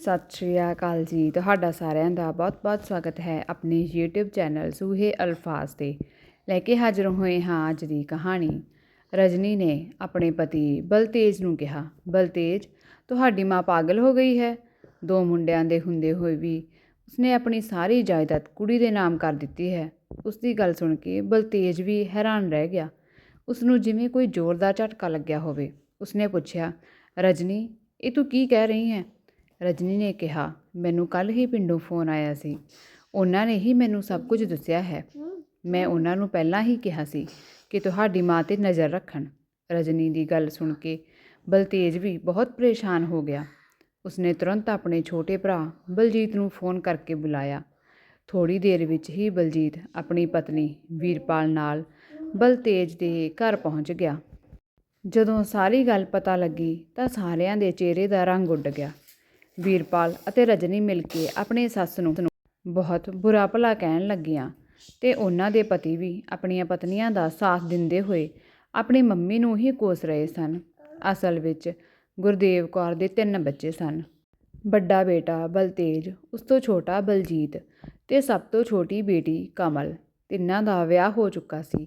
ਸਤਿ ਸ਼੍ਰੀ ਅਕਾਲ ਜੀ। ਤੁਹਾਡਾ ਸਾਰਿਆਂ ਦਾ ਬਹੁਤ-ਬਹੁਤ ਸਵਾਗਤ ਹੈ ਆਪਣੇ YouTube ਚੈਨਲ ਸੂਹੇ ਅਲਫਾਜ਼ ਤੇ। ਲੈ ਕੇ ਹਾਜ਼ਰ ਹੋਏ ਹਾਂ ਅੱਜ ਦੀ ਕਹਾਣੀ। ਰਜਨੀ ਨੇ ਆਪਣੇ ਪਤੀ ਬਲਤੇਜ ਨੂੰ ਕਿਹਾ, ਬਲਤੇਜ, ਤੁਹਾਡੀ ਮਾਂ ਪਾਗਲ ਹੋ ਗਈ ਹੈ। ਦੋ ਮੁੰਡਿਆਂ ਦੇ ਹੁੰਦੇ ਹੋਏ ਵੀ ਉਸਨੇ ਆਪਣੀ ਸਾਰੀ ਜਾਇਦਾਦ ਕੁੜੀ ਦੇ ਨਾਮ ਕਰ ਦਿੱਤੀ ਹੈ। ਉਸ ਦੀ ਗੱਲ ਸੁਣ ਕੇ ਬਲਤੇਜ ਵੀ ਹੈਰਾਨ ਰਹਿ ਗਿਆ। ਉਸ ਨੂੰ ਜਿਵੇਂ ਕੋਈ ਜ਼ੋਰਦਾਰ ਝਟਕਾ ਲੱਗਿਆ ਹੋਵੇ। ਉਸਨੇ ਪੁੱਛਿਆ, ਰਜਨੀ, ਇਹ ਤੂੰ ਕੀ ਕਹਿ ਰਹੀ ਹੈ? ਰਜਨੀ ਨੇ ਕਿਹਾ, ਮੈਨੂੰ ਕੱਲ੍ਹ ਹੀ ਪਿੰਡੋਂ ਫੋਨ ਆਇਆ ਸੀ। ਉਹਨਾਂ ਨੇ ਹੀ ਮੈਨੂੰ ਸਭ ਕੁਝ ਦੱਸਿਆ ਹੈ। ਮੈਂ ਉਹਨਾਂ ਨੂੰ ਪਹਿਲਾਂ ਹੀ ਕਿਹਾ ਸੀ ਕਿ ਤੁਹਾਡੀ ਮਾਂ ਤੇ ਨਜ਼ਰ ਰੱਖਣ ਰਜਨੀ ਦੀ ਗੱਲ ਸੁਣ ਕੇ ਬਲਤੇਜ ਵੀ ਬਹੁਤ ਪਰੇਸ਼ਾਨ ਹੋ ਗਿਆ। ਉਸਨੇ ਤੁਰੰਤ ਆਪਣੇ ਛੋਟੇ ਭਰਾ ਬਲਜੀਤ ਨੂੰ ਫੋਨ ਕਰਕੇ ਬੁਲਾਇਆ। ਥੋੜੀ ਦੇਰ ਵਿੱਚ ਹੀ ਬਲਜੀਤ ਆਪਣੀ ਪਤਨੀ ਵੀਰਪਾਲ ਨਾਲ ਬਲਤੇਜ ਦੇ ਘਰ ਪਹੁੰਚ ਗਿਆ। ਜਦੋਂ ਸਾਰੀ ਗੱਲ ਪਤਾ ਲੱਗੀ ਤਾਂ ਸਾਰਿਆਂ ਦੇ ਚਿਹਰੇ ਦਾ ਰੰਗ ਉੱਡ ਗਿਆ। ਵੀਰਪਾਲ ਅਤੇ ਰਜਨੀ ਮਿਲ ਕੇ ਆਪਣੇ ਸੱਸ ਨੂੰ ਬਹੁਤ ਬੁਰਾ ਭਲਾ ਕਹਿਣ ਲੱਗੀਆਂ ਤੇ ਉਹਨਾਂ ਦੇ ਪਤੀ ਵੀ ਆਪਣੀਆਂ ਪਤਨੀਆਂ ਦਾ ਸਾਥ ਦਿੰਦੇ ਹੋਏ ਆਪਣੀ ਮੰਮੀ ਨੂੰ ਹੀ ਕੋਸ ਰਹੇ ਸਨ। ਅਸਲ ਵਿੱਚ ਗੁਰਦੇਵ ਕੌਰ ਦੇ ਤਿੰਨ ਬੱਚੇ ਸਨ। ਵੱਡਾ ਬੇਟਾ ਬਲਤੇਜ, ਉਸ ਤੋਂ ਛੋਟਾ ਬਲਜੀਤ ਤੇ ਸਭ ਤੋਂ ਛੋਟੀ ਬੇਟੀ ਕਮਲ। ਤਿੰਨਾਂ ਦਾ ਵਿਆਹ ਹੋ ਚੁੱਕਾ ਸੀ।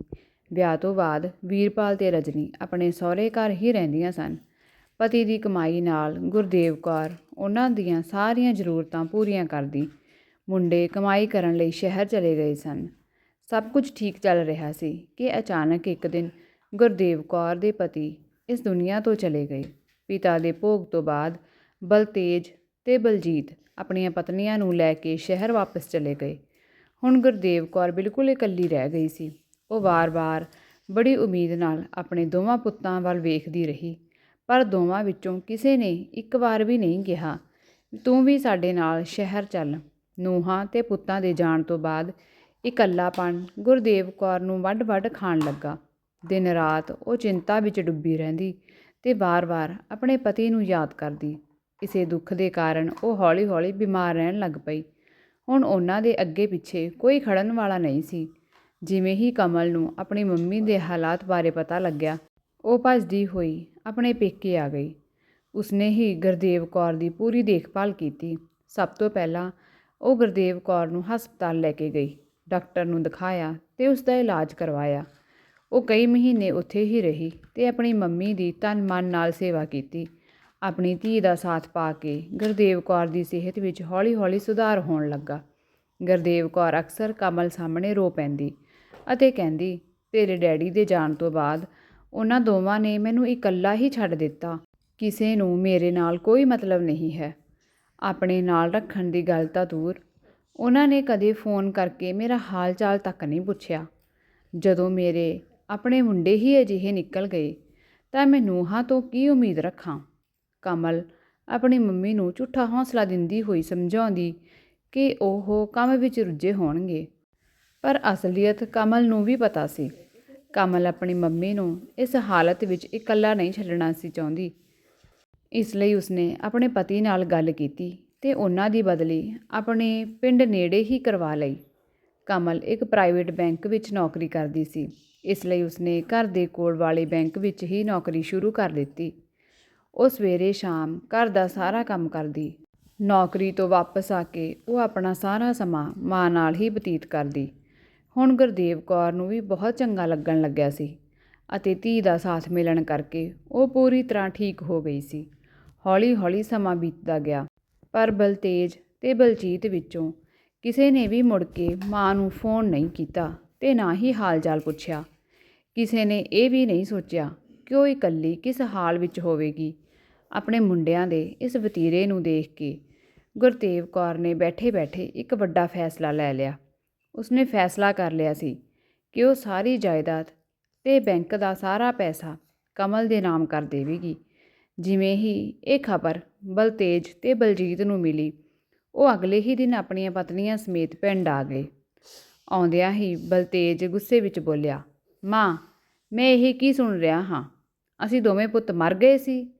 ਵਿਆਹ ਤੋਂ ਬਾਅਦ ਵੀਰਪਾਲ ਤੇ ਰਜਨੀ ਆਪਣੇ ਸਹੁਰੇ ਘਰ ਹੀ ਰਹਿੰਦੀਆਂ ਸਨ। ਪਤੀ ਦੀ ਕਮਾਈ ਨਾਲ ਗੁਰਦੇਵ ਕੌਰ ਉਹਨਾਂ ਦੀਆਂ ਸਾਰੀਆਂ ਜ਼ਰੂਰਤਾਂ ਪੂਰੀਆਂ ਕਰਦੀ। ਮੁੰਡੇ ਕਮਾਈ ਕਰਨ ਲਈ ਸ਼ਹਿਰ ਚਲੇ ਗਏ ਸਨ। ਸਭ ਕੁਝ ਠੀਕ ਚੱਲ ਰਿਹਾ ਸੀ ਕਿ ਅਚਾਨਕ ਇੱਕ ਦਿਨ ਗੁਰਦੇਵ ਕੌਰ ਦੇ ਪਤੀ ਇਸ ਦੁਨੀਆ ਤੋਂ ਚਲੇ ਗਏ। ਪਿਤਾ ਦੇ ਭੋਗ ਤੋਂ ਬਾਅਦ ਬਲਤੇਜ ਤੇ ਬਲਜੀਤ ਆਪਣੀਆਂ ਪਤਨੀਆਂ ਨੂੰ ਲੈ ਕੇ ਸ਼ਹਿਰ ਵਾਪਸ ਚਲੇ ਗਏ। ਹੁਣ ਗੁਰਦੇਵ ਕੌਰ ਬਿਲਕੁਲ ਇਕੱਲੀ ਰਹਿ ਗਈ ਸੀ। ਉਹ ਵਾਰ-ਵਾਰ ਬੜੀ ਉਮੀਦ ਨਾਲ ਆਪਣੇ ਦੋਵਾਂ ਪੁੱਤਾਂ ਵੱਲ ਵੇਖਦੀ ਰਹੀ। ਪਰ ਦੋਵਾਂ ਵਿੱਚੋਂ ਕਿਸੇ ਨੇ ਇੱਕ ਵਾਰ ਵੀ ਨਹੀਂ ਕਿਹਾ। ਤੂੰ ਵੀ ਸਾਡੇ ਨਾਲ ਸ਼ਹਿਰ ਚੱਲ। ਨੂੰਹਾਂ ਤੇ ਪੁੱਤਾਂ ਦੇ ਜਾਣ ਤੋਂ ਬਾਅਦ ਇਕੱਲਾਪਣ ਗੁਰਦੇਵ ਕੌਰ ਨੂੰ ਵੱਡ-ਵੱਡ ਖਾਣ ਲੱਗਾ। ਦਿਨ ਰਾਤ ਉਹ ਚਿੰਤਾ ਵਿੱਚ ਡੁੱਬੀ ਰਹਿੰਦੀ ਤੇ ਵਾਰ-ਵਾਰ ਆਪਣੇ ਪਤੀ ਨੂੰ ਯਾਦ ਕਰਦੀ। ਇਸੇ ਦੁੱਖ ਦੇ ਕਾਰਨ ਉਹ ਹੌਲੀ-ਹੌਲੀ ਬਿਮਾਰ ਰਹਿਣ ਲੱਗ ਪਈ। ਹੁਣ ਉਹਨਾਂ ਦੇ ਅੱਗੇ ਪਿੱਛੇ ਕੋਈ ਖੜਨ ਵਾਲਾ ਨਹੀਂ ਸੀ। ਜਿਵੇਂ ਹੀ ਕਮਲ ਨੂੰ ਆਪਣੀ ਮੰਮੀ ਦੇ ਹਾਲਾਤ ਬਾਰੇ ਪਤਾ ਲੱਗਿਆ, ਉਹ ਭੱਜਦੀ ਹੋਈ ਆਪਣੇ ਪੇਕੇ ਆ ਗਈ। ਉਸਨੇ ਹੀ ਗੁਰਦੇਵ ਕੌਰ ਦੀ ਪੂਰੀ ਦੇਖਭਾਲ ਕੀਤੀ। ਸਭ ਤੋਂ ਪਹਿਲਾਂ ਉਹ ਗੁਰਦੇਵ ਕੌਰ ਨੂੰ ਹਸਪਤਾਲ ਲੈ ਕੇ ਗਈ। ਡਾਕਟਰ ਨੂੰ ਦਿਖਾਇਆ ਤੇ ਉਸ ਦਾ ਇਲਾਜ ਕਰਵਾਇਆ। ਉਹ ਕਈ ਮਹੀਨੇ ਉੱਥੇ ਹੀ ਰਹੀ ਤੇ ਆਪਣੀ ਮੰਮੀ ਦੀ ਤਨ ਮਨ ਨਾਲ ਸੇਵਾ ਕੀਤੀ। ਆਪਣੀ ਧੀ ਦਾ ਸਾਥ ਪਾ ਕੇ ਗੁਰਦੇਵ ਕੌਰ ਦੀ ਸਿਹਤ ਵਿੱਚ ਹੌਲੀ-ਹੌਲੀ ਸੁਧਾਰ ਹੋਣ ਲੱਗਾ। ਗੁਰਦੇਵ ਕੌਰ ਅਕਸਰ ਕਮਲ ਸਾਹਮਣੇ ਰੋ ਪੈਂਦੀ ਅਤੇ ਕਹਿੰਦੀ, ਤੇਰੇ ਡੈਡੀ ਦੇ ਜਾਣ ਤੋਂ ਬਾਅਦ ਉਹਨਾਂ ਦੋਵਾਂ ਨੇ ਮੈਨੂੰ ਇਕੱਲਾ ਹੀ ਛੱਡ ਦਿੱਤਾ। ਕਿਸੇ ਨੂੰ ਮੇਰੇ ਨਾਲ ਕੋਈ ਮਤਲਬ ਨਹੀਂ ਹੈ। ਆਪਣੇ ਨਾਲ ਰੱਖਣ ਦੀ ਗੱਲ ਤਾਂ ਦੂਰ। ਉਹਨਾਂ ਨੇ ਕਦੇ ਫੋਨ ਕਰਕੇ ਮੇਰਾ ਹਾਲ ਚਾਲ ਤੱਕ ਨਹੀਂ ਪੁੱਛਿਆ। ਜਦੋਂ ਮੇਰੇ ਆਪਣੇ ਮੁੰਡੇ ਹੀ ਅਜਿਹੇ ਨਿਕਲ ਗਏ, ਤਾਂ ਮੈਂ ਨੂਹਾਂ ਤੋਂ ਕੀ ਉਮੀਦ ਰੱਖਾਂ? ਕਮਲ ਆਪਣੀ ਮੰਮੀ ਨੂੰ ਝੂਠਾ ਹੌਸਲਾ ਦਿੰਦੀ ਹੋਈ ਸਮਝਾਉਂਦੀ ਕਿ ਉਹ ਕੰਮ ਵਿੱਚ ਰੁੱਝੇ ਹੋਣਗੇ। ਪਰ ਅਸਲੀਅਤ ਕਮਲ ਨੂੰ ਵੀ ਪਤਾ ਸੀ। ਕਮਲ ਆਪਣੀ ਮੰਮੀ ਨੂੰ ਇਸ ਹਾਲਤ ਵਿੱਚ ਇਕੱਲਾ ਨਹੀਂ ਛੱਡਣਾ ਸੀ ਚਾਹੁੰਦੀ। ਇਸ ਲਈ ਉਸਨੇ ਆਪਣੇ ਪਤੀ ਨਾਲ ਗੱਲ ਕੀਤੀ ਤੇ ਉਹਨਾਂ ਦੀ ਬਦਲੀ ਆਪਣੇ ਪਿੰਡ ਨੇੜੇ ਹੀ ਕਰਵਾ ਲਈ। ਕਮਲ ਇੱਕ ਪ੍ਰਾਈਵੇਟ ਬੈਂਕ ਵਿੱਚ ਨੌਕਰੀ ਕਰਦੀ ਸੀ। ਇਸ ਲਈ ਉਸਨੇ ਘਰ ਦੇ ਕੋਲ ਵਾਲੇ ਬੈਂਕ ਵਿੱਚ ਹੀ ਨੌਕਰੀ ਸ਼ੁਰੂ ਕਰ ਦਿੱਤੀ। ਉਹ ਸਵੇਰੇ ਸ਼ਾਮ ਘਰ ਦਾ ਸਾਰਾ ਕੰਮ ਕਰਦੀ। ਨੌਕਰੀ ਤੋਂ ਵਾਪਸ ਆ ਕੇ ਉਹ ਆਪਣਾ ਸਾਰਾ ਸਮਾਂ ਮਾਂ ਨਾਲ ਹੀ ਬਤੀਤ ਕਰਦੀ। ਹੁਣ ਗੁਰਦੇਵ ਕੌਰ ਨੂੰ ਵੀ ਬਹੁਤ ਚੰਗਾ ਲੱਗਣ ਲੱਗਿਆ ਸੀ ਅਤੇ ਧੀ ਦਾ ਸਾਥ ਮਿਲਣ ਕਰਕੇ ਉਹ ਪੂਰੀ ਤਰ੍ਹਾਂ ਠੀਕ ਹੋ ਗਈ ਸੀ। ਹੌਲੀ-ਹੌਲੀ ਸਮਾਂ ਬੀਤਦਾ ਗਿਆ, ਪਰ ਬਲਤੇਜ ਤੇ ਬਲਜੀਤ ਵਿੱਚੋਂ ਕਿਸੇ ਨੇ ਵੀ ਮੁੜ ਕੇ ਮਾਂ ਨੂੰ ਫੋਨ ਨਹੀਂ ਕੀਤਾ ਤੇ ਨਾ ਹੀ ਹਾਲ-ਚਾਲ ਪੁੱਛਿਆ। ਕਿਸੇ ਨੇ ਇਹ ਵੀ ਨਹੀਂ ਸੋਚਿਆ ਕਿ ਉਹ ਇਕੱਲੀ ਕਿਸ ਹਾਲ ਵਿੱਚ ਹੋਵੇਗੀ। ਆਪਣੇ ਮੁੰਡਿਆਂ ਦੇ ਇਸ ਵਤੀਰੇ ਨੂੰ ਦੇਖ ਕੇ ਗੁਰਤੇਵ ਕੌਰ ਨੇ ਬੈਠੇ-ਬੈਠੇ ਇੱਕ ਵੱਡਾ ਫੈਸਲਾ ਲੈ ਲਿਆ। ਉਸਨੇ ਫੈਸਲਾ ਕਰ ਲਿਆ ਸੀ ਕਿ ਉਹ ਸਾਰੀ ਜਾਇਦਾਦ ਤੇ ਬੈਂਕ ਦਾ ਸਾਰਾ ਪੈਸਾ ਕਮਲ ਦੇ ਨਾਮ ਕਰ ਦੇਵੇਗੀ। ਜਿਵੇਂ ਹੀ ਇਹ ਖਬਰ ਬਲਤੇਜ ਤੇ ਬਲਜੀਤ ਨੂੰ ਮਿਲੀ, ਉਹ ਅਗਲੇ ਹੀ ਦਿਨ ਆਪਣੀਆਂ ਪਤਨੀਆਂ ਸਮੇਤ ਪਿੰਡ ਆ ਗਏ। ਆਉਂਦਿਆਂ ਹੀ ਬਲਤੇਜ ਗੁੱਸੇ ਵਿੱਚ ਬੋਲਿਆ, ਮਾਂ, ਮੈਂ ਇਹ ਕੀ ਸੁਣ ਰਿਹਾ ਹਾਂ? ਅਸੀਂ ਦੋਵੇਂ ਪੁੱਤ ਮਰ ਗਏ ਸੀ,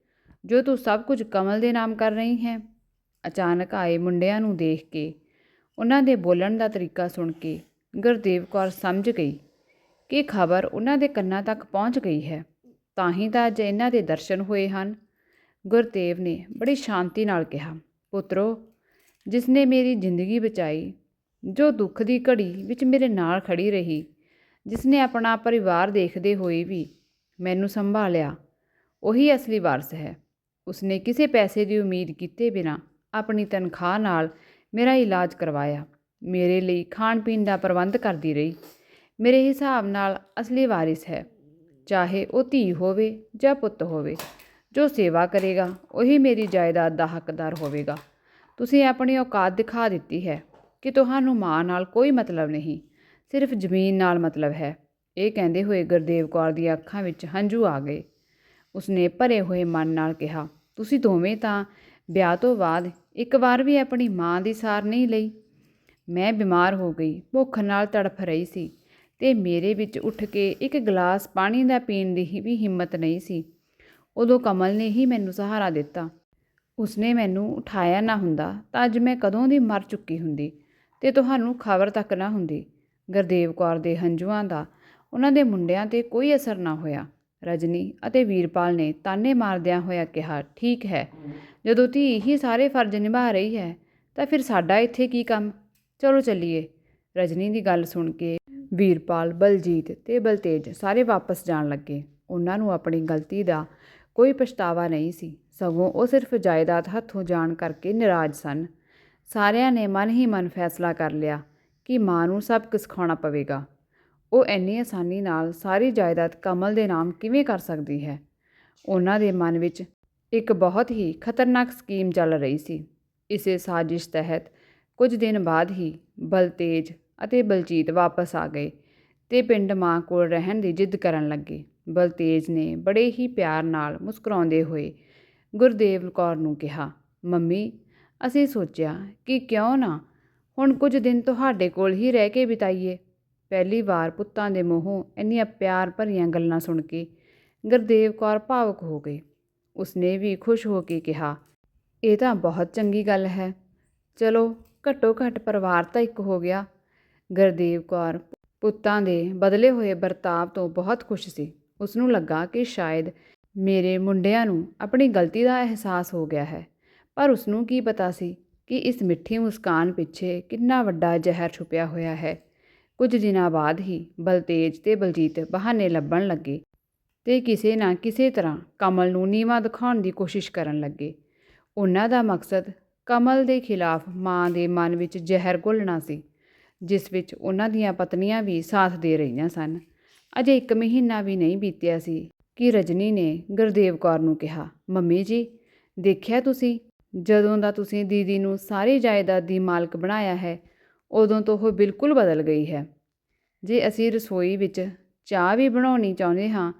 ਜੋ ਤੂੰ ਸਭ ਕੁਝ ਕਮਲ ਦੇ ਨਾਮ ਕਰ ਰਹੀ ਹੈ। ਅਚਾਨਕ ਆਏ ਮੁੰਡਿਆਂ ਨੂੰ ਦੇਖ ਕੇ ਉਹਨਾਂ ਦੇ ਬੋਲਣ ਦਾ ਤਰੀਕਾ ਸੁਣ ਕੇ ਗੁਰਦੇਵ ਕੌਰ ਸਮਝ ਗਈ ਕਿ ਖਬਰ ਉਹਨਾਂ ਦੇ ਕੰਨਾਂ ਤੱਕ ਪਹੁੰਚ ਗਈ ਹੈ। ਤਾਂ ਹੀ ਤਾਂ ਅੱਜ ਇਹਨਾਂ ਦੇ ਦਰਸ਼ਨ ਹੋਏ ਹਨ। ਗੁਰਦੇਵ ਨੇ ਬੜੀ ਸ਼ਾਂਤੀ ਨਾਲ ਕਿਹਾ, ਪੁੱਤਰੋ, ਜਿਸ ਨੇ ਮੇਰੀ ਜ਼ਿੰਦਗੀ ਬਚਾਈ, ਜੋ ਦੁੱਖ ਦੀ ਘੜੀ ਵਿੱਚ ਮੇਰੇ ਨਾਲ ਖੜੀ ਰਹੀ, ਜਿਸ ਨੇ ਆਪਣਾ ਪਰਿਵਾਰ ਦੇਖਦੇ ਹੋਏ ਵੀ ਮੈਨੂੰ ਸੰਭਾਲਿਆ, ਉਹੀ ਅਸਲੀ ਵਾਰਸ ਹੈ। ਉਸਨੇ ਕਿਸੇ ਪੈਸੇ ਦੀ ਉਮੀਦ ਕੀਤੇ ਬਿਨਾ ਆਪਣੀ ਤਨਖਾਹ ਨਾਲ ਮੇਰਾ ਇਲਾਜ ਕਰਵਾਇਆ। ਮੇਰੇ ਲਈ ਖਾਣ ਪੀਣ ਦਾ ਪ੍ਰਬੰਧ ਕਰਦੀ ਰਹੀ। ਮੇਰੇ ਹਿਸਾਬ ਨਾਲ ਅਸਲੀ ਵਾਰਿਸ ਹੈ। ਚਾਹੇ ਉਹ ਧੀ ਹੋਵੇ ਜਾਂ ਪੁੱਤ ਹੋਵੇ, ਜੋ ਸੇਵਾ ਕਰੇਗਾ, ਉਹੀ ਮੇਰੀ ਜਾਇਦਾਦ ਦਾ ਹੱਕਦਾਰ ਹੋਵੇਗਾ। ਤੁਸੀਂ ਆਪਣੀ ਔਕਾਤ ਦਿਖਾ ਦਿੱਤੀ ਹੈ ਕਿ ਤੁਹਾਨੂੰ ਮਾਂ ਨਾਲ ਕੋਈ ਮਤਲਬ ਨਹੀਂ, ਸਿਰਫ ਜ਼ਮੀਨ ਨਾਲ ਮਤਲਬ ਹੈ। ਇਹ ਕਹਿੰਦੇ ਹੋਏ ਗੁਰਦੇਵ ਕੌਰ ਦੀਆਂ ਅੱਖਾਂ ਵਿੱਚ ਹੰਝੂ ਆ ਗਏ। ਉਸਨੇ ਭਰੇ ਹੋਏ ਮਨ ਨਾਲ ਕਿਹਾ, ਤੁਸੀਂ ਦੋਵੇਂ ਤਾਂ ਵਿਆਹ ਤੋਂ ਬਾਅਦ ਇੱਕ ਵਾਰ ਵੀ ਆਪਣੀ ਮਾਂ ਦੀ ਸਾਰ ਨਹੀਂ ਲਈ। ਮੈਂ ਬਿਮਾਰ ਹੋ ਗਈ, ਭੁੱਖ ਨਾਲ ਤੜਫ ਰਹੀ ਸੀ ਤੇ ਮੇਰੇ ਵਿੱਚ ਉੱਠ ਕੇ ਇੱਕ ਗਲਾਸ ਪਾਣੀ ਦਾ ਪੀਣ ਦੀ ਵੀ ਹਿੰਮਤ ਨਹੀਂ ਸੀ। ਉਦੋਂ ਕਮਲ ਨੇ ਹੀ ਮੈਨੂੰ ਸਹਾਰਾ ਦਿੱਤਾ। ਉਸਨੇ ਮੈਨੂੰ ਉਠਾਇਆ ਨਾ ਹੁੰਦਾ ਤਾਂ ਅੱਜ ਮੈਂ ਕਦੋਂ ਦੀ ਮਰ ਚੁੱਕੀ ਹੁੰਦੀ ਤੇ ਤੁਹਾਨੂੰ ਖਬਰ ਤੱਕ ਨਾ ਹੁੰਦੀ। ਗੁਰਦੇਵ ਕੌਰ ਦੇ ਹੰਝੂਆਂ ਦਾ ਉਹਨਾਂ ਦੇ ਮੁੰਡਿਆਂ ਤੇ ਕੋਈ ਅਸਰ ਨਾ ਹੋਇਆ। ਰਜਨੀ ਅਤੇ ਵੀਰਪਾਲ ਨੇ ਤਾਨੇ ਮਾਰਦਿਆਂ ਹੋਇਆ ਕਿਹਾ, ਠੀਕ ਹੈ ਜਦੋਂ ਧੀ ਹੀ ਸਾਰੇ ਫਰਜ਼ ਨਿਭਾ ਰਹੀ ਹੈ, ਤਾਂ ਫਿਰ ਸਾਡਾ ਇੱਥੇ ਕੀ ਕੰਮ? ਚਲੋ ਚੱਲੀਏ। ਰਜਨੀ ਦੀ ਗੱਲ ਸੁਣ ਕੇ ਵੀਰਪਾਲ, ਬਲਜੀਤ ਤੇ ਬਲਤੇਜ ਸਾਰੇ ਵਾਪਸ ਜਾਣ ਲੱਗੇ। ਉਹਨਾਂ ਨੂੰ ਆਪਣੀ ਗਲਤੀ ਦਾ ਕੋਈ ਪਛਤਾਵਾ ਨਹੀਂ ਸੀ। ਸਗੋਂ ਉਹ ਸਿਰਫ ਜਾਇਦਾਦ ਹੱਥੋਂ ਜਾਣ ਕਰਕੇ ਨਾਰਾਜ਼ ਸਨ। ਸਾਰਿਆਂ ਨੇ ਮਨ ਹੀ ਮਨ ਫੈਸਲਾ ਕਰ ਲਿਆ ਕਿ ਮਾਂ ਨੂੰ ਸਭ ਕੁਝ ਸਿਖਾਉਣਾ ਪਵੇਗਾ। ਉਹ ਇੰਨੀ ਆਸਾਨੀ ਨਾਲ ਸਾਰੀ ਜਾਇਦਾਦ ਕਮਲ ਦੇ ਨਾਮ ਕਿਵੇਂ ਕਰ ਸਕਦੀ ਹੈ? ਉਹਨਾਂ ਦੇ ਮਨ ਵਿੱਚ ਇੱਕ ਬਹੁਤ ਹੀ ਖਤਰਨਾਕ ਸਕੀਮ ਚੱਲ ਰਹੀ ਸੀ। ਇਸੇ ਸਾਜ਼ਿਸ਼ ਤਹਿਤ ਕੁਝ ਦਿਨ ਬਾਅਦ ਹੀ ਬਲਤੇਜ ਅਤੇ ਬਲਜੀਤ ਵਾਪਸ ਆ ਗਏ ਤੇ ਪਿੰਡ ਮਾਂ ਕੋਲ ਰਹਿਣ ਦੀ ਜਿੱਦ ਕਰਨ ਲੱਗੇ। ਬਲਤੇਜ ਨੇ ਬੜੇ ਹੀ ਪਿਆਰ ਨਾਲ ਮੁਸਕਰਾਉਂਦੇ ਹੋਏ ਗੁਰਦੇਵ ਕੌਰ ਨੂੰ ਕਿਹਾ, ਮੰਮੀ, ਅਸੀਂ ਸੋਚਿਆ ਕਿ ਕਿਉਂ ਨਾ ਹੁਣ ਕੁਝ ਦਿਨ ਤੁਹਾਡੇ ਕੋਲ ਹੀ ਰਹਿ ਕੇ ਬਿਤਾਈਏ। ਪਹਿਲੀ ਵਾਰ ਪੁੱਤਾਂ ਦੇ ਮੂੰਹੋਂ ਇੰਨੀਆਂ ਪਿਆਰ ਭਰੀਆਂ ਗੱਲਾਂ ਸੁਣ ਕੇ ਗੁਰਦੇਵ ਕੌਰ ਭਾਵੁਕ ਹੋ ਗਈ ਉਸਨੇ ਵੀ ਖੁਸ਼ ਹੋ ਕੇ ਕਿਹਾ, ਇਹ ਤਾਂ ਬਹੁਤ ਚੰਗੀ ਗੱਲ ਹੈ। ਚਲੋ ਘੱਟੋ ਘੱਟ ਪਰਿਵਾਰ ਤਾਂ ਇੱਕ ਹੋ ਗਿਆ। ਗੁਰਦੇਵ ਕੌਰ ਪੁੱਤਾਂ ਦੇ ਬਦਲੇ ਹੋਏ ਵਰਤਾਵ ਤੋਂ ਬਹੁਤ ਖੁਸ਼ ਸੀ। ਉਸ ਨੂੰ ਲੱਗਾ ਕਿ ਸ਼ਾਇਦ ਮੇਰੇ ਮੁੰਡਿਆਂ ਨੂੰ ਆਪਣੀ ਗਲਤੀ ਦਾ ਅਹਿਸਾਸ ਹੋ ਗਿਆ ਹੈ। ਪਰ ਉਸ ਨੂੰ ਕੀ ਪਤਾ ਸੀ ਕਿ ਇਸ ਮਿੱਠੀ ਮੁਸਕਾਨ ਪਿੱਛੇ ਕਿੰਨਾ ਵੱਡਾ ਜ਼ਹਿਰ ਛੁਪਿਆ ਹੋਇਆ ਹੈ। ਕੁਝ ਦਿਨਾਂ ਬਾਅਦ ਹੀ ਬਲਤੇਜ ਤੇ ਬਲਜੀਤ ਬਹਾਨੇ ਲੱਭਣ ਲੱਗੇ। ਤੇ ਕਿਸੇ ਨਾ ਕਿਸੇ ਤਰ੍ਹਾਂ ਕਮਲ ਨੂੰ ਨੀਵਾ ਦਿਖਾਉਣ ਦੀ ਕੋਸ਼ਿਸ਼ ਕਰਨ ਲੱਗੇ। ਉਹਨਾਂ ਦਾ ਮਕਸਦ ਕਮਲ ਦੇ ਖਿਲਾਫ ਮਾਂ ਦੇ ਮਨ ਵਿੱਚ ਜ਼ਹਿਰ ਘੋਲਣਾ ਸੀ, ਜਿਸ ਵਿੱਚ ਉਹਨਾਂ ਦੀਆਂ ਪਤਨੀਆਂ ਵੀ ਸਾਥ ਦੇ ਰਹੀਆਂ ਸਨ। ਅਜੇ ਇੱਕ ਮਹੀਨਾ ਵੀ ਨਹੀਂ ਬੀਤਿਆ ਸੀ ਕਿ ਰਜਨੀ ਨੇ ਗੁਰਦੇਵ ਕੌਰ ਨੂੰ ਕਿਹਾ, ਮੰਮੀ ਜੀ, ਦੇਖਿਆ ਤੁਸੀਂ? ਜਦੋਂ ਦਾ ਤੁਸੀਂ ਦੀਦੀ ਨੂੰ ਸਾਰੀ ਜਾਇਦਾਦ ਦੀ ਮਾਲਕ ਬਣਾਇਆ ਹੈ, ਉਦੋਂ ਤੋਂ ਉਹ ਬਿਲਕੁਲ ਬਦਲ ਗਈ ਹੈ। ਜੇ ਅਸੀਂ ਰਸੋਈ ਵਿੱਚ ਚਾਹ ਵੀ ਬਣਾਉਣੀ ਚਾਹੁੰਦੇ ਹਾਂ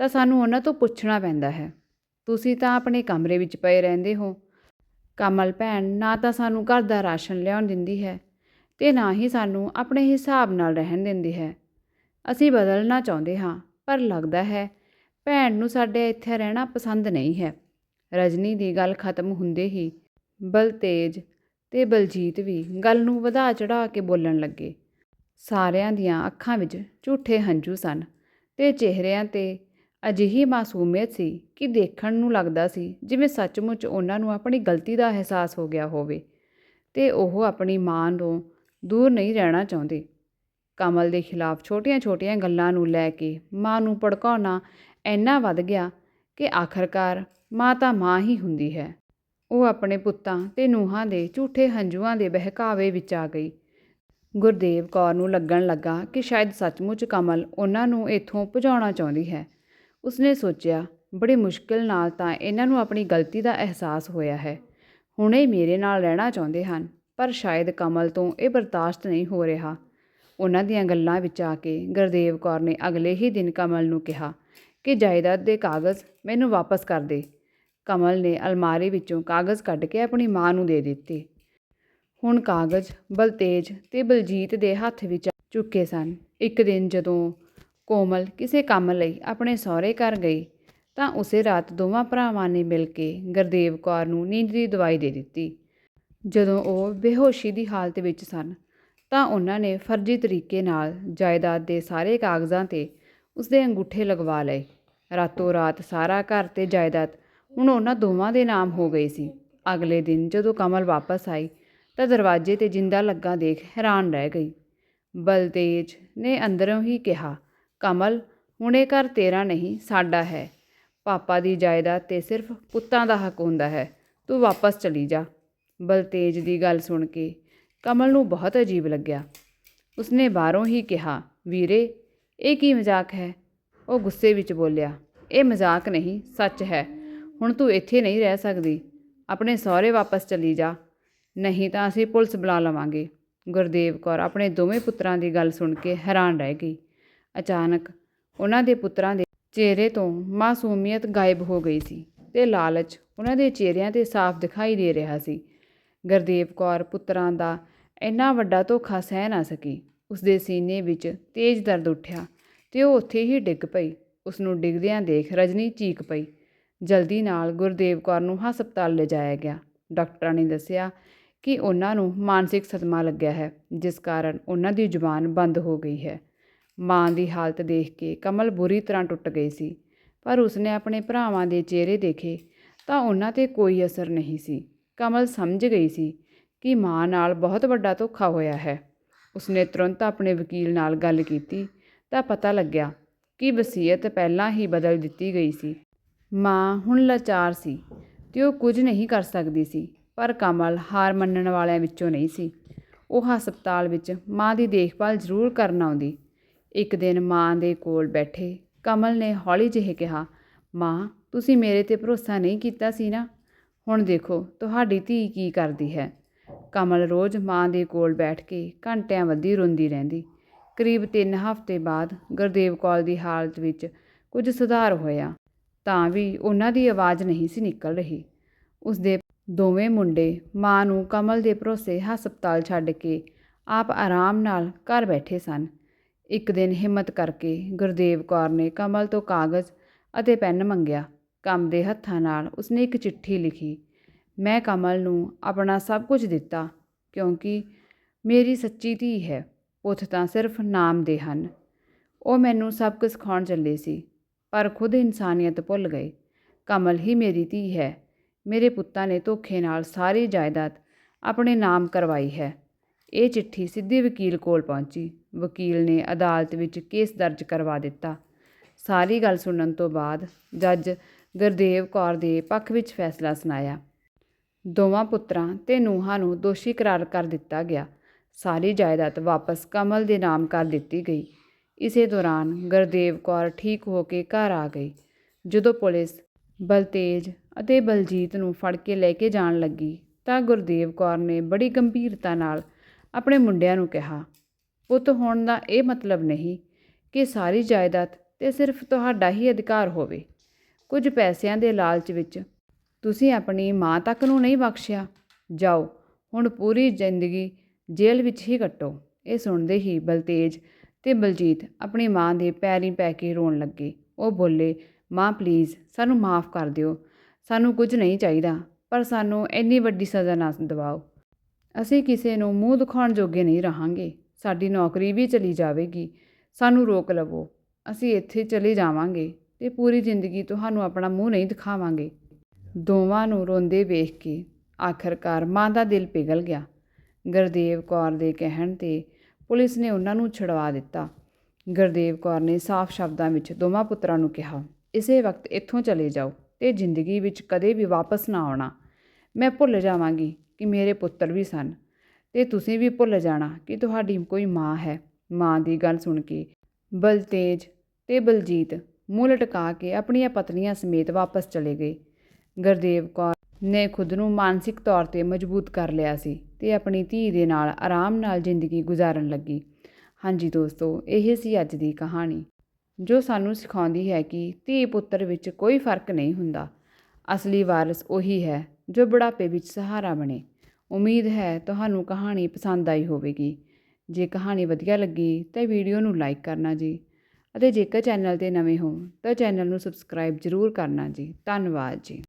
ਤਾਂ ਸਾਨੂੰ ਉਹਨਾਂ ਤੋਂ ਪੁੱਛਣਾ ਪੈਂਦਾ ਹੈ। ਤੁਸੀਂ ਤਾਂ ਆਪਣੇ ਕਮਰੇ ਵਿੱਚ ਪਏ ਰਹਿੰਦੇ ਹੋ। ਕਮਲ ਭੈਣ, ਨਾ ਤਾਂ ਸਾਨੂੰ ਘਰ ਦਾ ਰਾਸ਼ਨ ਲਿਆਉਣ ਦਿੰਦੀ ਹੈ ਤੇ ਨਾ ਹੀ ਸਾਨੂੰ ਆਪਣੇ ਹਿਸਾਬ ਨਾਲ ਰਹਿਣ ਦਿੰਦੀ ਹੈ। ਅਸੀਂ ਬਦਲਣਾ ਚਾਹੁੰਦੇ ਹਾਂ, ਪਰ ਲੱਗਦਾ ਹੈ ਭੈਣ ਨੂੰ ਸਾਡੇ ਇੱਥੇ ਰਹਿਣਾ ਪਸੰਦ ਨਹੀਂ ਹੈ। ਰਜਨੀ ਦੀ ਗੱਲ ਖਤਮ ਹੁੰਦੇ ਹੀ ਬਲਤੇਜ ਤੇ ਬਲਜੀਤ ਵੀ ਗੱਲ ਨੂੰ ਵਧਾ ਚੜਾ ਕੇ ਬੋਲਣ ਲੱਗੇ। ਸਾਰਿਆਂ ਦੀਆਂ ਅੱਖਾਂ ਵਿੱਚ ਝੂਠੇ ਹੰਝੂ ਸਨ ਤੇ ਚਿਹਰਿਆਂ ਤੇ ਅਜਿਹੀ ਮਾਸੂਮੀਅਤ ਸੀ ਕਿ ਦੇਖਣ ਨੂੰ ਲੱਗਦਾ ਸੀ ਜਿਵੇਂ ਸੱਚਮੁੱਚ ਉਹਨਾਂ ਨੂੰ ਆਪਣੀ ਗਲਤੀ ਦਾ ਅਹਿਸਾਸ ਹੋ ਗਿਆ ਹੋਵੇ ਤੇ ਉਹ ਆਪਣੀ ਮਾਂ ਨੂੰ ਦੂਰ ਨਹੀਂ ਰਹਿਣਾ ਚਾਹੁੰਦੇ। ਕਮਲ ਦੇ ਖਿਲਾਫ ਛੋਟੀਆਂ-ਛੋਟੀਆਂ ਗੱਲਾਂ ਨੂੰ ਲੈ ਕੇ ਮਾਂ ਨੂੰ ਭੜਕਾਉਣਾ ਇੰਨਾ ਵੱਧ ਗਿਆ ਕਿ ਆਖਰਕਾਰ ਮਾਂ ਤਾਂ ਮਾਂ ਹੀ ਹੁੰਦੀ ਹੈ। ਉਹ ਆਪਣੇ ਪੁੱਤਾਂ ਤੇ ਨੂੰਹਾਂ ਦੇ ਝੂਠੇ ਹੰਝੂਆਂ ਦੇ ਬਹਿਕਾਵੇ ਵਿੱਚ ਆ ਗਈ। ਗੁਰਦੇਵ ਕੌਰ ਨੂੰ ਲੱਗਣ ਲੱਗਾ ਕਿ ਸ਼ਾਇਦ ਸੱਚਮੁੱਚ ਕਮਲ ਉਹਨਾਂ ਨੂੰ ਇੱਥੋਂ ਭਜਾਉਣਾ ਚਾਹੁੰਦੀ ਹੈ। ਉਸਨੇ ਸੋਚਿਆ, ਬੜੀ ਮੁਸ਼ਕਿਲ ਨਾਲ ਤਾਂ ਇਹਨਾਂ ਨੂੰ ਆਪਣੀ ਗਲਤੀ ਦਾ ਅਹਿਸਾਸ ਹੋਇਆ ਹੈ। ਹੁਣੇ ਮੇਰੇ ਨਾਲ ਰਹਿਣਾ ਚਾਹੁੰਦੇ ਹਨ, ਪਰ ਸ਼ਾਇਦ ਕਮਲ ਤੋਂ ਇਹ ਬਰਦਾਸ਼ਤ ਨਹੀਂ ਹੋ ਰਿਹਾ। ਉਹਨਾਂ ਦੀਆਂ ਗੱਲਾਂ ਵਿੱਚ ਆ ਕੇ ਗੁਰਦੇਵ ਕੌਰ ਨੇ ਅਗਲੇ ਹੀ ਦਿਨ ਕਮਲ ਨੂੰ ਕਿਹਾ ਕਿ ਜਾਇਦਾਦ ਦੇ ਕਾਗਜ਼ ਮੈਨੂੰ ਵਾਪਸ ਕਰ ਦੇ। ਕਮਲ ਨੇ ਅਲਮਾਰੀ ਵਿੱਚੋਂ ਕਾਗਜ਼ ਕੱਢ ਕੇ ਆਪਣੀ ਮਾਂ ਨੂੰ ਦੇ ਦਿੱਤੇ। ਹੁਣ ਕਾਗਜ਼ ਬਲਤੇਜ ਤੇ ਬਲਜੀਤ ਦੇ ਹੱਥ ਵਿੱਚ ਚੁੱਕੇ ਸਨ। ਇੱਕ ਦਿਨ ਜਦੋਂ ਕੋਮਲ ਕਿਸੇ ਕੰਮ ਲਈ ਆਪਣੇ ਸਹੁਰੇ ਘਰ ਗਈ ਤਾਂ ਉਸੇ ਰਾਤ ਦੋਵਾਂ ਭਰਾਵਾਂ ਨੇ ਮਿਲ ਕੇ ਗੁਰਦੇਵ ਕੌਰ ਨੂੰ ਨੀਂਦ ਦੀ ਦਵਾਈ ਦੇ ਦਿੱਤੀ। ਜਦੋਂ ਉਹ ਬੇਹੋਸ਼ੀ ਦੀ ਹਾਲਤ ਵਿੱਚ ਸਨ ਤਾਂ ਉਹਨਾਂ ਨੇ ਫਰਜ਼ੀ ਤਰੀਕੇ ਨਾਲ ਜਾਇਦਾਦ ਦੇ ਸਾਰੇ ਕਾਗਜ਼ਾਂ ਤੇ ਉਸਦੇ ਅੰਗੂਠੇ ਲਗਵਾ ਲਏ। ਰਾਤੋਂ ਰਾਤ ਸਾਰਾ ਘਰ ਤੇ ਜਾਇਦਾਦ ਹੁਣ ਉਹਨਾਂ ਦੋਵਾਂ ਦੇ ਨਾਮ ਹੋ ਗਈ ਸੀ। ਅਗਲੇ ਦਿਨ ਜਦੋਂ ਕਮਲ ਵਾਪਸ ਆਈ ਤਾਂ ਦਰਵਾਜ਼ੇ ਤੇ ਜਿੰਦਾ ਲੱਗਾ ਦੇਖ ਹੈਰਾਨ ਰਹਿ ਗਈ। ਬਲਤੇਜ ਨੇ ਅੰਦਰੋਂ ਹੀ ਕਿਹਾ ਕਮਲ, ਹੁਣ ਇਹ ਘਰ ਤੇਰਾ ਨਹੀਂ, ਸਾਡਾ ਹੈ। ਪਾਪਾ ਦੀ ਜਾਇਦਾਦ ਤੇ ਸਿਰਫ ਪੁੱਤਾਂ ਦਾ ਹੱਕ ਹੁੰਦਾ ਹੈ। ਤੂੰ ਵਾਪਸ ਚਲੀ ਜਾ। ਬਲਤੇਜ ਦੀ ਗੱਲ ਸੁਣ ਕੇ ਕਮਲ ਨੂੰ ਬਹੁਤ ਅਜੀਬ ਲੱਗਿਆ। ਉਸਨੇ ਬਾਹਰੋਂ ਹੀ ਕਿਹਾ, ਵੀਰੇ, ਇਹ ਕੀ ਮਜ਼ਾਕ ਹੈ? ਉਹ ਗੁੱਸੇ ਵਿੱਚ ਬੋਲਿਆ, ਇਹ ਮਜ਼ਾਕ ਨਹੀਂ, ਸੱਚ ਹੈ। ਹੁਣ ਤੂੰ ਇੱਥੇ ਨਹੀਂ ਰਹਿ ਸਕਦੀ। ਆਪਣੇ ਸਹੁਰੇ ਵਾਪਸ ਚਲੀ ਜਾ। ਨਹੀਂ ਤਾਂ ਅਸੀਂ ਪੁਲਿਸ ਬੁਲਾ ਲਵਾਂਗੇ। ਗੁਰਦੇਵ ਕੌਰ ਆਪਣੇ ਦੋਵੇਂ ਪੁੱਤਰਾਂ ਦੀ ਗੱਲ ਸੁਣ ਕੇ ਹੈਰਾਨ ਰਹਿ ਗਈ। ਅਚਾਨਕ ਉਹਨਾਂ ਦੇ ਪੁੱਤਰਾਂ ਦੇ ਚਿਹਰੇ ਤੋਂ ਮਾਸੂਮੀਅਤ ਗਾਇਬ ਹੋ ਗਈ ਸੀ ਤੇ ਲਾਲਚ ਉਹਨਾਂ ਦੇ ਚਿਹਰਿਆਂ ਤੇ ਸਾਫ਼ ਦਿਖਾਈ ਦੇ ਰਿਹਾ ਸੀ। ਗੁਰਦੇਵ ਕੌਰ ਪੁੱਤਰਾਂ ਦਾ ਇੰਨਾ ਵੱਡਾ ਧੋਖਾ ਸਹਿ ਨਾ ਸਕੀ। ਉਸਦੇ ਸੀਨੇ ਵਿੱਚ ਤੇਜ਼ ਦਰਦ ਉੱਠਿਆ ਤੇ ਉਹ ਉੱਥੇ ਹੀ ਡਿੱਗ ਪਈ। ਉਸ ਨੂੰ ਡਿੱਗਦਿਆਂ ਦੇਖ ਰਜਨੀ ਚੀਕ ਪਈ। ਜਲਦੀ ਨਾਲ ਗੁਰਦੇਵ ਕੌਰ ਨੂੰ ਹਸਪਤਾਲ ਲਿਜਾਇਆ ਗਿਆ। ਡਾਕਟਰਾਂ ਨੇ ਦੱਸਿਆ ਕਿ ਉਹਨਾਂ ਨੂੰ ਮਾਨਸਿਕ ਸਦਮਾ ਲੱਗਿਆ ਹੈ, ਜਿਸ ਕਾਰਨ ਉਹਨਾਂ ਦੀ ਜ਼ੁਬਾਨ ਬੰਦ ਹੋ ਗਈ ਹੈ। ਮਾਂ ਦੀ ਹਾਲਤ ਦੇਖ ਕੇ ਕਮਲ ਬੁਰੀ ਤਰ੍ਹਾਂ ਟੁੱਟ ਗਈ ਸੀ। ਪਰ ਉਸਨੇ ਆਪਣੇ ਭਰਾਵਾਂ ਦੇ ਚਿਹਰੇ ਦੇਖੇ ਤਾਂ ਉਹਨਾਂ ਤੇ ਕੋਈ ਅਸਰ ਨਹੀਂ ਸੀ। ਕਮਲ ਸਮਝ ਗਈ ਸੀ ਕਿ ਮਾਂ ਨਾਲ ਬਹੁਤ ਵੱਡਾ ਧੋਖਾ ਹੋਇਆ ਹੈ। ਉਸਨੇ ਤੁਰੰਤ ਆਪਣੇ ਵਕੀਲ ਨਾਲ ਗੱਲ ਕੀਤੀ ਤਾਂ ਪਤਾ ਲੱਗਿਆ ਕਿ ਵਸੀਅਤ ਪਹਿਲਾਂ ਹੀ ਬਦਲ ਦਿੱਤੀ ਗਈ ਸੀ। ਮਾਂ ਹੁਣ ਲਾਚਾਰ ਸੀ ਤੇ ਉਹ ਕੁਝ ਨਹੀਂ ਕਰ ਸਕਦੀ ਸੀ, ਪਰ ਕਮਲ ਹਾਰ ਮੰਨਣ ਵਾਲਿਆਂ ਵਿੱਚੋਂ ਨਹੀਂ ਸੀ। ਉਹ ਹਸਪਤਾਲ ਵਿੱਚ ਮਾਂ ਦੀ ਦੇਖਭਾਲ ਜ਼ਰੂਰ ਕਰਨ ਆਉਂਦੀ ਇੱਕ ਦਿਨ ਮਾਂ ਦੇ ਕੋਲ ਬੈਠੇ, ਕਮਲ ਨੇ ਹੌਲੀ ਜਿਹੇ ਕਿਹਾ, ਮਾਂ, ਤੁਸੀਂ ਮੇਰੇ ਤੇ ਭਰੋਸਾ ਨਹੀਂ ਕੀਤਾ ਸੀ ਨਾ? ਹੁਣ ਦੇਖੋ, ਤੁਹਾਡੀ ਧੀ ਕੀ ਕਰਦੀ ਹੈ? ਕਮਲ ਰੋਜ਼ ਮਾਂ ਦੇ ਕੋਲ ਬੈਠ ਕੇ ਘੰਟਿਆਂ ਵੱਧੀ ਰੋਂਦੀ ਰਹਿੰਦੀ। ਕਰੀਬ 3 ਹਫ਼ਤੇ ਬਾਅਦ ਗੁਰਦੇਵ ਕੌਰ ਦੀ ਹਾਲਤ ਵਿੱਚ ਕੁਝ ਸੁਧਾਰ ਹੋਇਆ, ਤਾਂ ਵੀ ਉਹਨਾਂ ਦੀ ਆਵਾਜ਼ ਨਹੀਂ ਸੀ ਨਿਕਲ ਰਹੀ। ਉਸਦੇ ਦੋਵੇਂ ਮੁੰਡੇ ਮਾਂ ਨੂੰ ਕਮਲ ਦੇ ਭਰੋਸੇ ਹਸਪਤਾਲ ਛੱਡ ਕੇ ਆਪ ਆਰਾਮ ਨਾਲ ਘਰ ਬੈਠੇ ਸਨ। ਇੱਕ ਦਿਨ ਹਿੰਮਤ ਕਰਕੇ ਗੁਰਦੇਵ ਕੌਰ ਨੇ ਕਮਲ ਤੋਂ ਕਾਗਜ਼ ਅਤੇ ਪੈਨ ਮੰਗਿਆ। ਕੰਮ ਦੇ ਹੱਥਾਂ ਨਾਲ ਉਸਨੇ ਇੱਕ ਚਿੱਠੀ ਲਿਖੀ। ਮੈਂ ਕਮਲ ਨੂੰ ਆਪਣਾ ਸਭ ਕੁਝ ਦਿੱਤਾ, ਕਿਉਂਕਿ ਮੇਰੀ ਸੱਚੀ ਧੀ ਹੈ, ਪੁੱਤ ਤਾਂ ਸਿਰਫ ਨਾਮ ਦੇ ਹਨ। ਉਹ ਮੈਨੂੰ ਸਭ ਕੁਝ ਸਿਖਾਉਣ ਚੱਲੇ ਸੀ, ਪਰ ਖੁਦ ਇਨਸਾਨੀਅਤ ਭੁੱਲ ਗਏ। ਕਮਲ ਹੀ ਮੇਰੀ ਧੀ ਹੈ। ਮੇਰੇ ਪੁੱਤਾਂ ਨੇ ਧੋਖੇ ਨਾਲ ਸਾਰੀ ਜਾਇਦਾਦ ਆਪਣੇ ਨਾਮ ਕਰਵਾਈ ਹੈ ਇਹ ਚਿੱਠੀ ਸਿੱਧੀ ਵਕੀਲ ਕੋਲ ਪਹੁੰਚੀ। ਵਕੀਲ ਨੇ ਅਦਾਲਤ ਵਿੱਚ ਕੇਸ ਦਰਜ ਕਰਵਾ ਦਿੱਤਾ। ਸਾਰੀ ਗੱਲ ਸੁਣਨ ਤੋਂ ਬਾਅਦ ਜੱਜ ਗੁਰਦੇਵ ਕੌਰ ਦੇ ਪੱਖ ਵਿੱਚ ਫੈਸਲਾ ਸੁਣਾਇਆ। ਦੋਵਾਂ ਪੁੱਤਰਾਂ ਤੇ ਨੂੰਹਾਂ ਨੂੰ ਦੋਸ਼ੀ ਕਰਾਰ ਕਰ ਦਿੱਤਾ ਗਿਆ। ਸਾਰੀ ਜਾਇਦਾਦ ਵਾਪਸ ਕਮਲ ਦੇ ਨਾਮ ਕਰ ਦਿੱਤੀ ਗਈ। ਇਸੇ ਦੌਰਾਨ ਗੁਰਦੇਵ ਕੌਰ ਠੀਕ ਹੋ ਕੇ ਘਰ ਆ ਗਈ। ਜਦੋਂ ਪੁਲਿਸ ਬਲਤੇਜ ਅਤੇ ਬਲਜੀਤ ਨੂੰ ਫੜ ਕੇ ਲੈ ਕੇ ਜਾਣ ਲੱਗੀ ਤਾਂ ਗੁਰਦੇਵ ਕੌਰ ਨੇ ਬੜੀ ਗੰਭੀਰਤਾ ਨਾਲ ਆਪਣੇ ਮੁੰਡਿਆਂ ਨੂੰ ਕਿਹਾ ਪੁੱਤ ਹੋਣ ਦਾ ਇਹ ਮਤਲਬ ਨਹੀਂ ਕਿ ਸਾਰੀ ਜਾਇਦਾਦ ਤੇ ਸਿਰਫ ਤੁਹਾਡਾ ਹੀ ਅਧਿਕਾਰ ਹੋਵੇ। ਕੁਝ ਪੈਸਿਆਂ ਦੇ ਲਾਲਚ ਵਿੱਚ ਤੁਸੀਂ ਆਪਣੀ ਮਾਂ ਤੱਕ ਨੂੰ ਨਹੀਂ ਬਖਸ਼ਿਆ। ਜਾਓ, ਹੁਣ ਪੂਰੀ ਜ਼ਿੰਦਗੀ ਜੇਲ੍ਹ ਵਿੱਚ ਹੀ ਕੱਟੋ। ਇਹ ਸੁਣਦੇ ਹੀ ਬਲਤੇਜ ਤੇ ਬਲਜੀਤ ਆਪਣੀ ਮਾਂ ਦੇ ਪੈਰੀਂ ਪੈ ਕੇ ਰੋਣ ਲੱਗੇ। ਉਹ ਬੋਲੇ, ਮਾਂ ਪਲੀਜ਼ ਸਾਨੂੰ ਮਾਫ ਕਰ ਦਿਓ। ਸਾਨੂੰ ਕੁਝ ਨਹੀਂ ਚਾਹੀਦਾ, ਪਰ ਸਾਨੂੰ ਇੰਨੀ ਵੱਡੀ ਸਜ਼ਾ ਨਾ ਦਿਵਾਓ। ਅਸੀਂ ਕਿਸੇ ਨੂੰ ਮੂੰਹ ਦਿਖਾਉਣ ਜੋਗੇ ਨਹੀਂ ਰਹਾਂਗੇ। ਸਾਡੀ ਨੌਕਰੀ ਵੀ ਚਲੀ ਜਾਵੇਗੀ। ਸਾਨੂੰ ਰੋਕ ਲਵੋ। ਅਸੀਂ ਇੱਥੇ ਚਲੇ ਜਾਵਾਂਗੇ ਤੇ ਪੂਰੀ ਜ਼ਿੰਦਗੀ ਤੁਹਾਨੂੰ ਆਪਣਾ ਮੂੰਹ ਨਹੀਂ ਦਿਖਾਵਾਂਗੇ। ਦੋਵਾਂ ਨੂੰ ਰੋਂਦੇ ਵੇਖ ਕੇ ਆਖਰਕਾਰ ਮਾਂ ਦਾ ਦਿਲ ਪਿਘਲ ਗਿਆ। ਗੁਰਦੇਵ ਕੌਰ ਦੇ ਕਹਿਣ ਤੇ ਪੁਲਿਸ ਨੇ ਉਹਨਾਂ ਨੂੰ ਛੁਡਵਾ ਦਿੱਤਾ। ਗੁਰਦੇਵ ਕੌਰ ਨੇ ਸਾਫ਼ ਸ਼ਬਦਾਂ ਵਿੱਚ ਦੋਵਾਂ ਪੁੱਤਰਾਂ ਨੂੰ ਕਿਹਾ, ਇਸੇ ਵਕਤ ਇੱਥੋਂ ਚਲੇ ਜਾਓ ਤੇ ਜ਼ਿੰਦਗੀ ਵਿੱਚ ਕਦੇ ਵੀ ਵਾਪਸ ਨਾ ਆਉਣਾ। ਮੈਂ ਭੁੱਲ ਜਾਵਾਂਗੀ ਕਿ ਮੇਰੇ ਪੁੱਤਰ ਵੀ ਸਨ। ਤੇ ਤੁਸੀਂ ਵੀ ਭੁੱਲ ਜਾਣਾ ਕਿ ਤੁਹਾਡੀ ਕੋਈ ਮਾਂ ਹੈ। ਮਾਂ ਦੀ ਗੱਲ ਸੁਣ ਕੇ ਬਲਤੇਜ ਤੇ ਬਲਜੀਤ ਮੂੰਹ ਲਟਕਾ ਕੇ ਆਪਣੀਆਂ ਪਤਨੀਆਂ ਸਮੇਤ ਵਾਪਸ ਚਲੇ ਗਏ। ਗੁਰਦੇਵ ਕੌਰ ਨੇ ਖੁਦ ਨੂੰ ਮਾਨਸਿਕ ਤੌਰ ਤੇ ਮਜ਼ਬੂਤ ਕਰ ਲਿਆ ਸੀ ਤੇ ਆਪਣੀ ਧੀ ਦੇ ਨਾਲ ਆਰਾਮ ਨਾਲ ਜ਼ਿੰਦਗੀ ਗੁਜ਼ਾਰਨ ਲੱਗੀ। ਹਾਂਜੀ ਦੋਸਤੋ, ਇਹ ਸੀ ਅੱਜ ਦੀ ਕਹਾਣੀ, ਜੋ ਸਾਨੂੰ ਸਿਖਾਉਂਦੀ ਹੈ ਕਿ ਧੀ ਪੁੱਤਰ ਵਿੱਚ ਕੋਈ ਫ਼ਰਕ ਨਹੀਂ ਹੁੰਦਾ। ਅਸਲੀ ਵਾਰਿਸ ਉਹੀ ਹੈ ਜੋ ਬੁਢਾਪੇ ਵਿੱਚ ਸਹਾਰਾ ਬਣੇ। ਉਮੀਦ ਹੈ ਤੁਹਾਨੂੰ ਕਹਾਣੀ ਪਸੰਦ ਆਈ ਹੋਵੇਗੀ। ਜੇ ਕਹਾਣੀ ਵਧੀਆ ਲੱਗੀ ਤਾਂ ਵੀਡੀਓ ਨੂੰ ਲਾਈਕ ਕਰਨਾ ਜੀ ਅਤੇ ਜੇਕਰ ਚੈਨਲ ਤੇ ਨਵੇਂ ਹੋ ਤਾਂ ਚੈਨਲ ਨੂੰ ਸਬਸਕ੍ਰਾਈਬ ਜ਼ਰੂਰ ਕਰਨਾ ਜੀ। ਧੰਨਵਾਦ ਜੀ।